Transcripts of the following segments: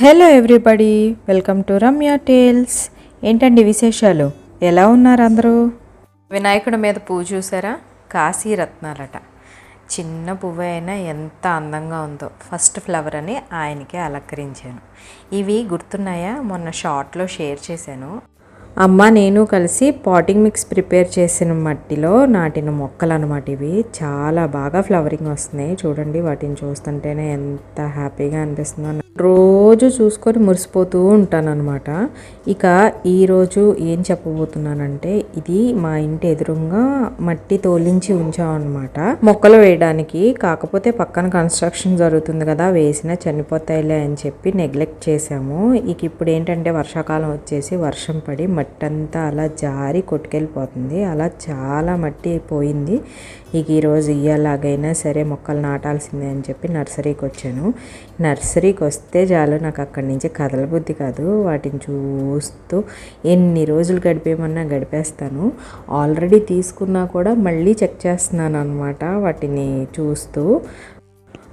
Hello everybody welcome to Ramya tales ఏంటండి విశేషాలు? ఎలా ఉన్నారు అందరూ? వినాయకుడి మీద పువ్వు చూసారా? కాశీ రత్నాలట. చిన్న పువ్వు అయినా ఎంత అందంగా ఉందో. ఫస్ట్ ఫ్లవర్ అని ఆయనకే అలంకరించాను. ఇవి గుర్తున్నాయా? మొన్న షార్ట్లో షేర్ చేశాను. అమ్మ నేను కలిసి పాటింగ్ మిక్స్ ప్రిపేర్ చేసిన మట్టిలో నాటిన మొక్కలు అనమాట ఇవి. చాలా బాగా ఫ్లవరింగ్ వస్తున్నాయి. చూడండి వాటిని చూస్తుంటేనే ఎంత హ్యాపీగా అనిపిస్తుందో. రోజు చూసుకొని మురిసిపోతూ ఉంటాను అనమాట ఇక ఈరోజు ఏం చెప్పబోతున్నానంటే ఇది మా ఇంటి ఎదురుగా మట్టి తోలించి ఉంచామన్నమాట. మొక్కలు వేయడానికి కాకపోతే పక్కన కన్స్ట్రక్షన్ జరుగుతుంది కదా వేసినా చనిపోతాయిలే అని చెప్పి నెగ్లెక్ట్ చేసాము ఇక ఇప్పుడు ఏంటంటే వర్షాకాలం వచ్చేసి వర్షం పడి మట్టి అంతా అలా జారి కొట్టుకెళ్ళిపోతుంది. అలా చాలా మట్టి పోయింది ఇక ఈరోజు ఇయ్యలాగైనా సరే మొక్కలు నాటాల్సిందే అని చెప్పి నర్సరీకి వచ్చాను. నర్సరీకి వస్తే చాలు నాకు అక్కడి నుంచి కదలబుద్ధి కాదు. వాటిని చూస్తూ ఎన్ని రోజులు గడిపేయమన్నా గడిపేస్తాను. ఆల్రెడీ తీసుకున్నా కూడా మళ్ళీ చెక్ చేస్తున్నాను అనమాట వాటిని చూస్తూ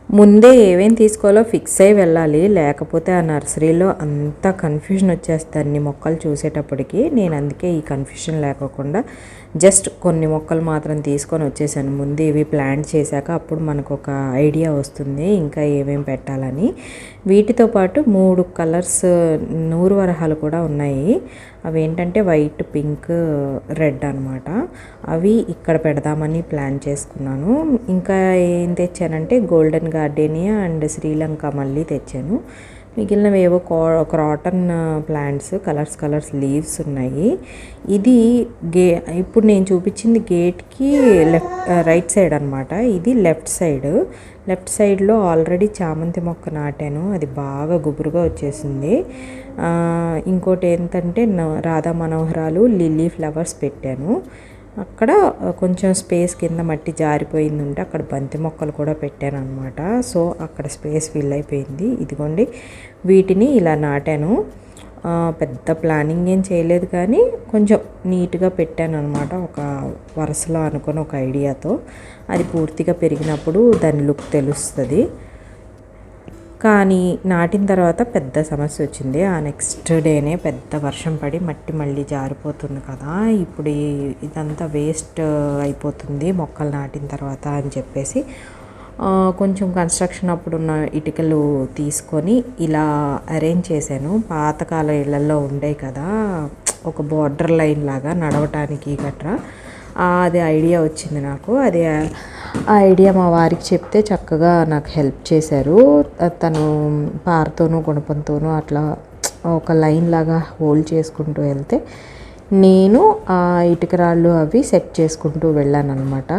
ముందే ఏమేం తీసుకోవాలో ఫిక్స్ అయి వెళ్ళాలి. లేకపోతే ఆ నర్సరీలో అంత కన్ఫ్యూజన్ వచ్చేస్తుంది అన్ని మొక్కలు చూసేటప్పటికి. నేను అందుకే ఈ కన్ఫ్యూజన్ లేకోకుండా జస్ట్ కొన్ని మొక్కలు మాత్రం తీసుకొని వచ్చేసాను. ముందు ఇవి ప్లాంట్ చేశాక అప్పుడు మనకు ఒక ఐడియా వస్తుంది ఇంకా ఏమేమి పెట్టాలని. వీటితో పాటు మూడు కలర్స్ నూరు వరహాలు కూడా ఉన్నాయి. అవి ఏంటంటే వైట్ పింక్ రెడ్ అనమాట అవి ఇక్కడ పెడదామని ప్లాన్ చేసుకున్నాను. ఇంకా ఏం తెచ్చానంటే గోల్డెన్ గార్డెనియా అండ్ శ్రీలంక మళ్ళీ తెచ్చాను. మిగిలినవి ఏవో croton plants colours colours leaves ఉన్నాయి. ఇది గే ఇప్పుడు నేను చూపించింది గేట్కి లెఫ్ట్ రైట్ సైడ్ అనమాట ఇది లెఫ్ట్ సైడ్. లెఫ్ట్ సైడ్లో ఆల్రెడీ చామంతి మొక్క నాటాను. అది బాగా గుబురుగా వచ్చేసింది. ఇంకోటి ఏంటంటే రాధా మనోహరాలు లిల్లీ ఫ్లవర్స్ పెట్టాను. అక్కడ కొంచెం స్పేస్ కింద మట్టి జారిపోయింది ఉంటే అక్కడ బంతి మొక్కలు కూడా పెట్టాను అనమాట సో అక్కడ స్పేస్ ఫిల్ అయిపోయింది. ఇదిగోండి వీటిని ఇలా నాటాను. పెద్ద ప్లానింగ్ ఏం చేయలేదు కానీ కొంచెం నీట్గా పెట్టాను అనమాట ఒక వరుసలో అనుకుని ఒక ఐడియాతో. అది పూర్తిగా పెరిగినప్పుడు దాని లుక్ తెలుస్తుంది. కానీ నాటిన తర్వాత పెద్ద సమస్య వచ్చింది. ఆ నెక్స్ట్ డేనే పెద్ద వర్షం పడి మట్టి మళ్ళీ జారిపోతుంది కదా. ఇప్పుడు ఇదంతా వేస్ట్ అయిపోతుంది మొక్కలు నాటిన తర్వాత అని చెప్పేసి కొంచెం కన్స్ట్రక్షన్ అప్పుడున్న ఇటుకలు తీసుకొని ఇలా అరేంజ్ చేశాను. పాతకాల ఇళ్ళలో ఉండే కదా ఒక బార్డర్ లైన్ లాగా నడవటానికి గట్రా. అది ఐడియా వచ్చింది నాకు. అది ఆ ఐడియా మా వారికి చెప్తే చక్కగా నాకు హెల్ప్ చేశారు. తను పారతోనూ గుణపంతోనూ అట్లా ఒక లైన్ లాగా హోల్డ్ చేసుకుంటూ వెళ్తే నేను ఆ ఇటుక రాళ్ళు అవి సెట్ చేసుకుంటూ వెళ్ళాను అనమాట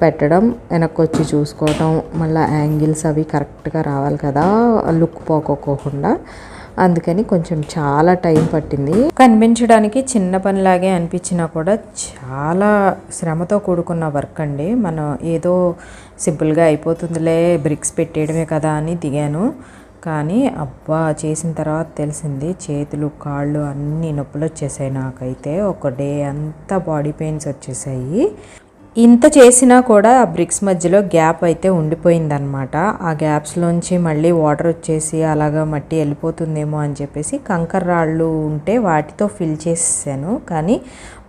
పెట్టడం వెనక్కి వచ్చి చూసుకోవటం మళ్ళీ యాంగిల్స్ అవి కరెక్ట్గా రావాలి కదా లుక్ పోకోకుండా అందుకని కొంచెం చాలా టైం పట్టింది. కనిపించడానికి చిన్న పనిలాగే అనిపించినా కూడా చాలా శ్రమతో కూడుకున్న వర్క్ అండి. మనం ఏదో సింపుల్గా అయిపోతుందిలే బ్రిక్స్ పెట్టేయడమే కదా అని దిగాను. కానీ అబ్బా చేసిన తర్వాత తెలిసింది చేతులు కాళ్ళు అన్నీ నొప్పులు వచ్చేసాయి నాకైతే. ఒక డే అంతా బాడీ పెయిన్స్ వచ్చేసాయి. ఇంత చేసినా కూడా ఆ బ్రిక్స్ మధ్యలో గ్యాప్ అయితే ఉండిపోయిందనమాట ఆ గ్యాప్స్లోంచి మళ్ళీ వాటర్ వచ్చేసి అలాగా మట్టి వెళ్ళిపోతుందేమో అని చెప్పేసి కంకర్ రాళ్ళు ఉంటే వాటితో ఫిల్ చేసేసాను. కానీ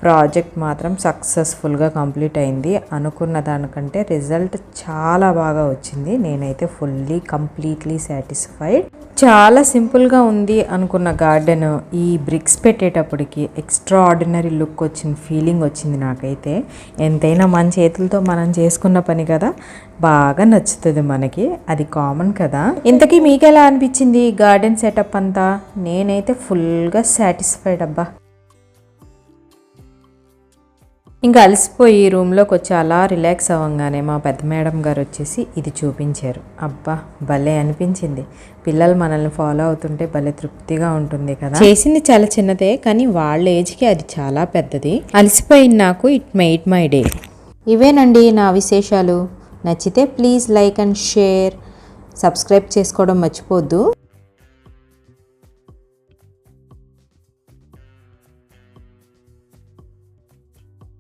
ప్రాజెక్ట్ మాత్రం సక్సెస్ఫుల్గా కంప్లీట్ అయింది. అనుకున్న దానికంటే రిజల్ట్ చాలా బాగా వచ్చింది. నేనైతే ఫుల్లీ కంప్లీట్లీ సాటిస్ఫైడ్. చాలా సింపుల్గా ఉంది అనుకున్న గార్డెన్ ఈ బ్రిక్స్ పెట్టేటప్పటికి ఎక్స్ట్రా ఆర్డినరీ లుక్ వచ్చిన ఫీలింగ్ వచ్చింది నాకైతే. ఎంతైనా మన చేతులతో మనం చేసుకున్న పని కదా. బాగా నచ్చుతుంది మనకి. అది కామన్ కదా. ఇంతకీ మీకు ఎలా అనిపించింది గార్డెన్ సెటప్ అంతా? నేనైతే ఫుల్గా సాటిస్ఫైడ్ అబ్బా. ఇంకా అలసిపోయి రూమ్లోకి వచ్చి అలా రిలాక్స్ అవ్వగానే మా పెద్ద మేడం గారు వచ్చేసి ఇది చూపించారు. అబ్బా భలే అనిపించింది. పిల్లలు మనల్ని ఫాలో అవుతుంటే భలే తృప్తిగా ఉంటుంది కదా. చేసింది చాలా చిన్నదే కానీ వాళ్ళ ఏజ్కి అది చాలా పెద్దది. అలసిపోయింది నాకు ఇట్ మెయిడ్ మై డే. ఇవేనండి నా విశేషాలు. నచ్చితే please like and share. Subscribe చేసుకోవడం మర్చిపోద్దు.